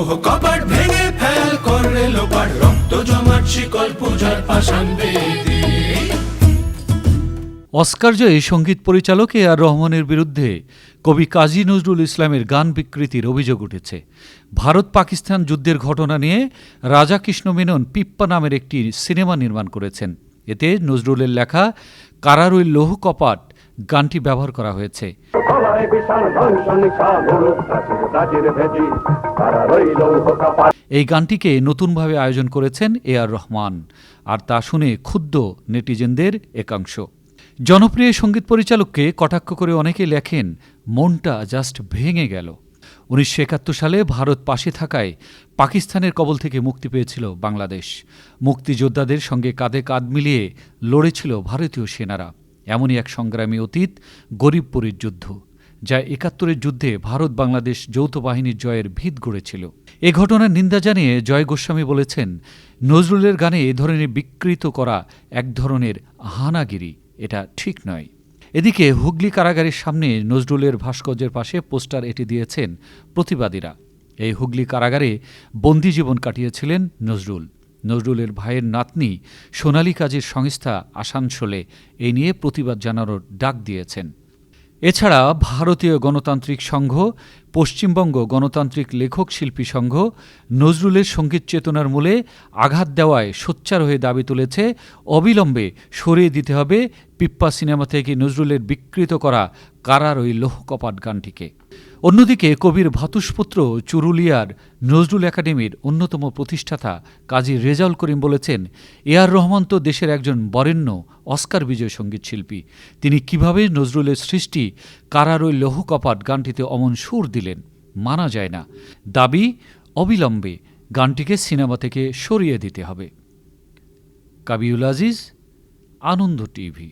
লৌহ কপাট ভেঙে ফেল লোপাট, রক্ত জমাট, শিকল পূজার পাষাণ বেদী। অস্কার জয়ী সংগীত পরিচালক এ আর রহমানের বিরুদ্ধে কবি কাজী নজরুল ইসলামের গান বিকৃতির অভিযোগ উঠেছে। ভারত পাকিস্তান যুদ্ধের ঘটনা নিয়ে রাজা কৃষ্ণ মেনন পিপ্পা নামের একটি সিনেমা নির্মাণ করেছেন। এতে নজরুলের লেখা কারারুই লৌহ কপাট গানটি ব্যবহার করা হয়েছে। এই গানটিকে নতুনভাবে আয়োজন করেছেন এ আর রহমান। আর তা শুনে ক্ষুব্ধ নেটিজেনদের একাংশ। জনপ্রিয় সংগীত পরিচালককে কটাক্ষ করে অনেকে লেখেন মনটা জাস্ট ভেঙে গেল। উনিশশো একাত্তর সালে ভারত পাশে থাকায় পাকিস্তানের কবল থেকে মুক্তি পেয়েছিল বাংলাদেশ। মুক্তিযোদ্ধাদের সঙ্গে কাঁধে কাঁধ মিলিয়ে লড়েছিল ভারতীয় সেনারা। এমনই এক সংগ্রামী অতীত, গরিবপুরীর যুদ্ধ, যা একাত্তরের যুদ্ধে ভারত বাংলাদেশ যৌথ বাহিনীর জয়ের ভিত গড়েছিল। এ ঘটনার নিন্দা জানিয়ে জয় গোস্বামী বলেছেন, নজরুলের গানে এ ধরনের বিকৃত করা এক ধরনের হানাগিরি, এটা ঠিক নয়। এদিকে হুগলি কারাগারের সামনে নজরুলের ভাস্কর্যের পাশে পোস্টার এটি দিয়েছেন প্রতিবাদীরা। এই হুগলি কারাগারে বন্দি জীবন কাটিয়েছিলেন নজরুল। নজরুলের ভাইয়ের নাতনি সোনালী কাজের সংস্থা আসানসোলে এই নিয়ে প্রতিবাদ জানানোর ডাক দিয়েছেন। এছাড়া ভারতীয় গণতান্ত্রিক সংঘ, পশ্চিমবঙ্গ গণতান্ত্রিক লেখক শিল্পী সংঘ নজরুলের সংগীত চেতনার মূলে আঘাত দেওয়ায় সোচ্চার হয়ে দাবি তুলেছে, অবিলম্বে সরিয়ে দিতে হবে পিপ্পা সিনেমা থেকে নজরুলের বিকৃত করা কারার ওই লোহকপাট গানটিকে। অন্যদিকে কবির ভাতুষপুত্র চুরুলিয়ার নজরুল একাডেমির অন্যতম প্রতিষ্ঠাতা কাজী রেজাউল করিম বলেছেন, এ আর রহমান তো দেশের একজন বরেণ্য অস্কার বিজয় সংগীত শিল্পী। তিনি কীভাবে নজরুলের সৃষ্টি কারার ওই লৌহ কপাট গানটিতে অমন সুর দিলেন মানা যায় না। দাবি, অবিলম্বে গানটিকে সিনেমা থেকে সরিয়ে দিতে হবে। কাবিউল আজিজ, আনন্দ টিভি।